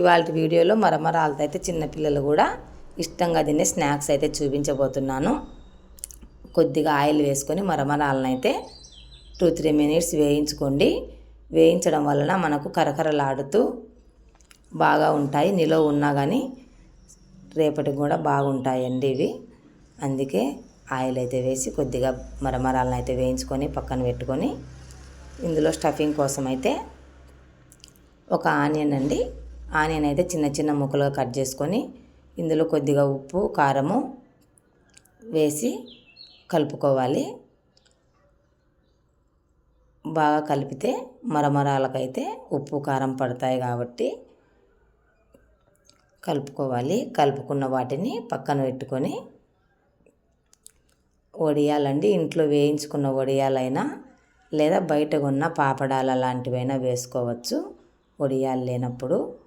ఇవాళ వీడియోలో మరమరాలతో అయితే చిన్నపిల్లలు కూడా ఇష్టంగా తినే స్నాక్స్ అయితే చూపించబోతున్నాను. కొద్దిగా ఆయిల్ వేసుకొని మరమరాలను అయితే టూ త్రీ మినిట్స్ వేయించుకోండి. వేయించడం వలన మనకు కరకరలాడుతూ బాగా ఉంటాయి. నిలో ఉన్నా కానీ రేపటికి కూడా బాగుంటాయండి ఇవి. అందుకే ఆయిల్ అయితే వేసి కొద్దిగా మరమరాలను అయితే వేయించుకొని పక్కన పెట్టుకొని ఇందులో స్టఫింగ్ కోసం అయితే ఒక ఆనియన్ అండి. ఆనియన్ అయితే చిన్న చిన్న ముక్కలుగా కట్ చేసుకొని ఇందులో కొద్దిగా ఉప్పు కారము వేసి కలుపుకోవాలి. బాగా కలిపితే మరమరాలకైతే ఉప్పు కారం పడతాయి కాబట్టి కలుపుకోవాలి. కలుపుకున్న వాటిని పక్కన పెట్టుకొని వడియాలండి ఇంట్లో వేయించుకున్న వడియాలైనా లేదా బయట కొన్న పాపడాల లాంటివైనా వేసుకోవచ్చు. వడియాలు లేనప్పుడు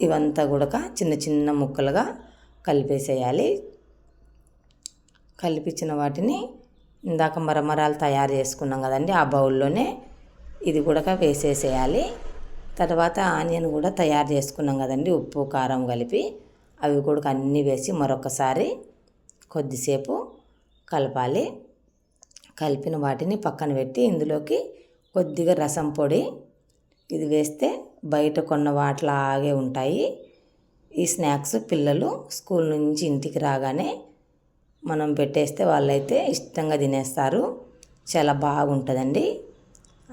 ఇవంతా కూడా చిన్న చిన్న ముక్కలుగా కలిపేసేయాలి. కలిపించిన వాటిని ఇందాక మరమరాలు తయారు చేసుకున్నాం కదండి ఆ బౌల్లోనే ఇది కూడా వేసేసేయాలి. తర్వాత ఆనియన్ కూడా తయారు చేసుకున్నాం కదండి ఉప్పు కారం కలిపి అవి కూడా అన్నీ వేసి మరొకసారి కొద్దిసేపు కలపాలి. కలిపిన వాటిని పక్కన పెట్టి ఇందులోకి కొద్దిగా రసం పొడి ఇది వేస్తే బయట కొన్న వాటిలాగే ఉంటాయి. ఈ స్నాక్స్ పిల్లలు స్కూల్ నుంచి ఇంటికి రాగానే మనం పెట్టేస్తే వాళ్ళైతే ఇష్టంగా తినేస్తారు. చాలా బాగుంటుందండి.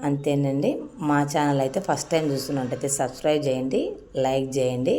అంతేనండి. మా ఛానల్ అయితే ఫస్ట్ టైం చూస్తున్నట్టయితే సబ్స్క్రైబ్ చేయండి లైక్ చేయండి.